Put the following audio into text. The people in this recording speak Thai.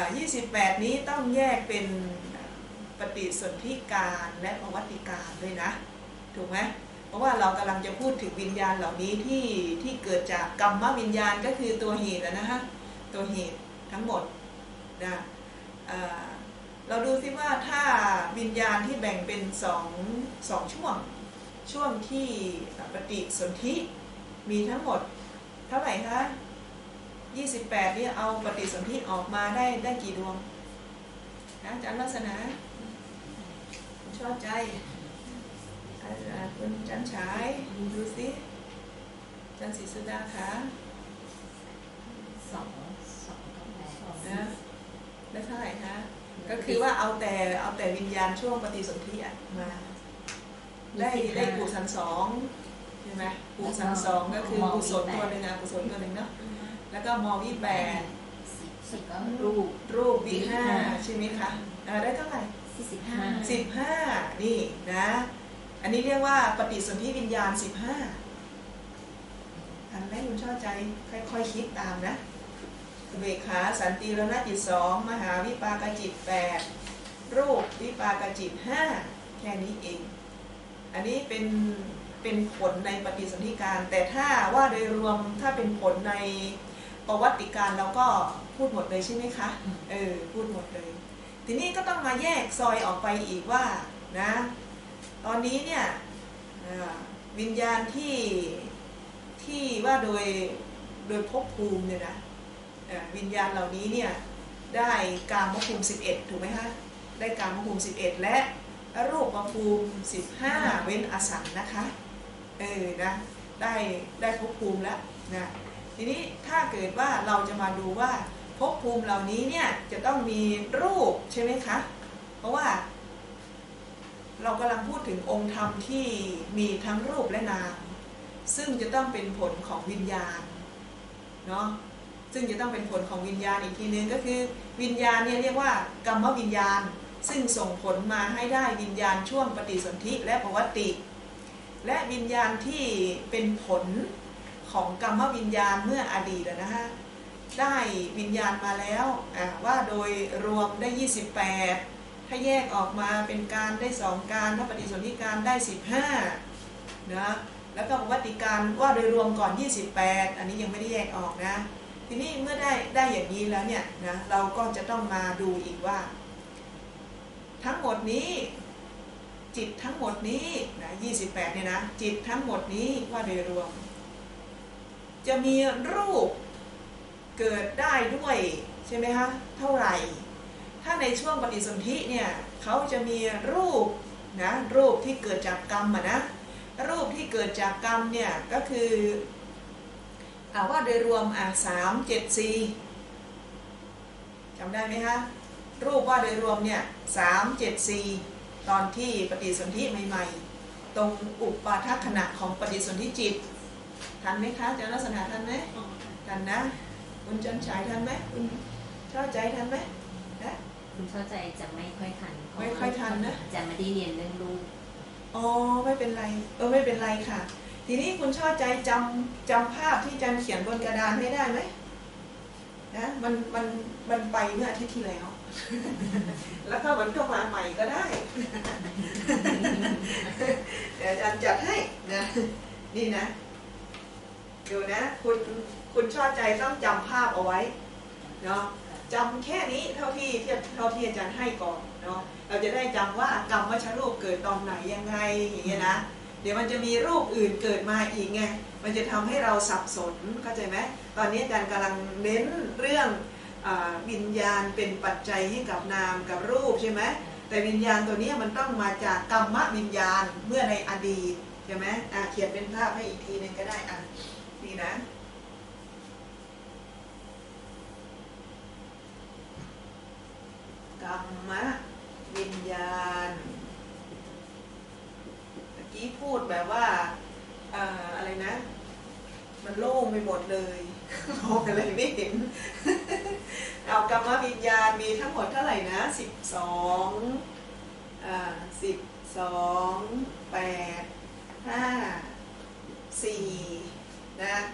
28 นี้ต้องแยกเป็นปฏิสนธิการและประวัติการด้วยนะ ถูกไหมเพราะว่าเรากำลังจะพูดถึงวิญญาณเหล่านี้ที่ที่เกิดจากกรรมวิญญาณก็คือตัวเหตุนะฮะตัวเหตุทั้งหมดนะเราดูซิว่าถ้าวิญญาณที่แบ่งเป็นสองสองช่วง ช่วงที่ปฏิสนธิมีทั้งหมดเท่าไหร่คะ 28เนี่ยเอาปฏิสนธิออกมาได้ได้กี่ดวงนะอาจารย์ลักษณะชอบใจอาจารย์คุณจันฉายดูสิจันศรีสุดาคะสองสองกับแปดนะได้เท่าไหร่คะก็คือว่าเอาแต่เอาแต่วิญญาณช่วงปฏิสนธิอะมาได้ได้กุศลสองใช่ไหมกุศลสองก็คือกุศลตัวหนึ่งอะกุศลตัวหนึ่งเนาะ แล้วก็มอวิแปดสิบสิบก็รูปรูปวิห้าใช่ไหมคะอ่าได้เท่าไหร่สี่สิบห้าสิบห้านี่นะ อันนี้เรียกว่าปฏิสนธิวิญญาณสิบห้าทันไหมคุณชอบใจค่อยๆคิดตามนะอุเบกขาสันติรณจิตสองมหาวิปากจิตแปดรูปวิปากจิตห้าแค่นี้เอง อันนี้เป็นเป็นผลในปฏิสนธิการ แต่ถ้าว่าโดยรวมถ้าเป็นผลใน ประวัติการเราก็พูดหมดเลยใช่ไหมคะ เออ พูดหมดเลย ทีนี้ก็ต้องมาแยกซอยออกไปอีกว่านะ ตอนนี้เนี่ยอ่าวิญญาณที่ที่ว่าโดยโดยภพภูมิเนี่ยนะอ่าวิญญาณเหล่านี้เนี่ยได้กามภูมิ 11 ถูกไหมคะ ได้กามภูมิ 11 และรูปภูมิ 15 เว้นอสังนะคะ เออ นะ ได้ได้ภพภูมิแล้วนะ ทีนี้ถ้าเกิดว่าเราจะมาดูว่าภพภูมิเหล่านี้เนี่ยจะต้องมีรูปใช่ไหมคะ เพราะว่า เรากำลังพูดถึงองค์ธรรมที่มีทั้งรูปและนาม ซึ่งจะต้องเป็นผลของวิญญาณเนาะซึ่งจะต้องเป็นผลของวิญญาณอีกทีนึงก็คือ วิญญาณเนี่ยเรียกว่ากรรมวิญญาณ ซึ่งส่งผลมาให้ได้วิญญาณช่วงปฏิสนธิและปวัติ และวิญญาณที่เป็นผล ของกรรมวิญญาณเมื่ออดีตนะฮะได้วิญญาณมาแล้วว่าโดยรวมได้ 28 ถ้าแยกออกมาเป็นการได้สองการถ้าปฏิสนธิการได้ 15นะแล้วก็วัติการว่าโดยรวมก่อน 28 อันนี้ยังไม่ได้แยกออกนะ ทีนี้เมื่อได้ได้อย่างนี้แล้วเนี่ยนะเราก็จะต้องมาดูอีกว่า ทั้งหมดนี้จิตทั้งหมดนี้นะ28เนี่ยนะจิตทั้งหมดนี้ว่าโดยรวม จะมีรูปเกิดได้ด้วยใช่ไหมคะเท่าไหร่ ถ้าในช่วงปฏิสนธิเนี่ยเขาจะมีรูปนะรูปที่เกิดจากกรรมอะนะรูปที่เกิดจากกรรมเนี่ยก็คืออาว่าโดยรวมอะสามเจ็ดสี่จำได้ไหมคะรูปว่าโดยรวมเนี่ยสามเจ็ดสี่ตอนที่ปฏิสนธิใหม่ ๆ ตรงอุปาทัขณะของปฏิสนธิจิต ทันไหมคะอาจารย์ลักษณะทันไหมทันนะ คุณจันฉายทันไหมคุณชอบใจทันไหมนะคุณเข้าใจจะไม่ค่อยทันเพราะไม่ค่อยทันนะจะไม่ได้เรียนเรื่องรูปอ๋อไม่เป็นไรเออไม่เป็นไรค่ะ ทีนี้คุณชอบใจจำจำภาพที่จันเขียนบนกระดานให้ได้ไหมนะมันมันมันไปเมื่ออาทิตย์ที่แล้ว แล้วก็มันก็มาใหม่ก็ได้เดี๋ยวอาจารย์จัดให้นะนี่นะ ดูนะ คุณคุณชอบใจต้องจำภาพเอาไว้เนาะจำแค่นี้เท่าที่เท่าที่อาจารย์ให้ก่อนเนาะเราจะได้จำว่ากรรมวัชรูปเกิดตอนไหนยังไงอย่างเงี้ยนะเดี๋ยวมันจะมีรูปอื่นเกิดมาอีกไงมันจะทำให้เราสับสนเข้าใจไหมตอนนี้อาจารย์กำลังเน้นเรื่องวิญญาณเป็นปัจจัยให้กับนามกับรูปใช่ไหมแต่วิญญาณตัวนี้มันต้องมาจากกรรมวิญญาณเมื่อในอดีตใช่ไหมอะเขียนเป็นภาพให้อีกทีหนึงก็ได้อะ นี่นะ กรรมวิญญาณเมื่อกี้พูดแบบว่าอ่อะไรนะ มันโล่งไปหมดเลยมองอะไรไม่เห็น เอากรรมวิญญาณมีทั้งหมดเท่าไหร่นะสิบสองอ่าสิบสองแปดห้าสี่ นะ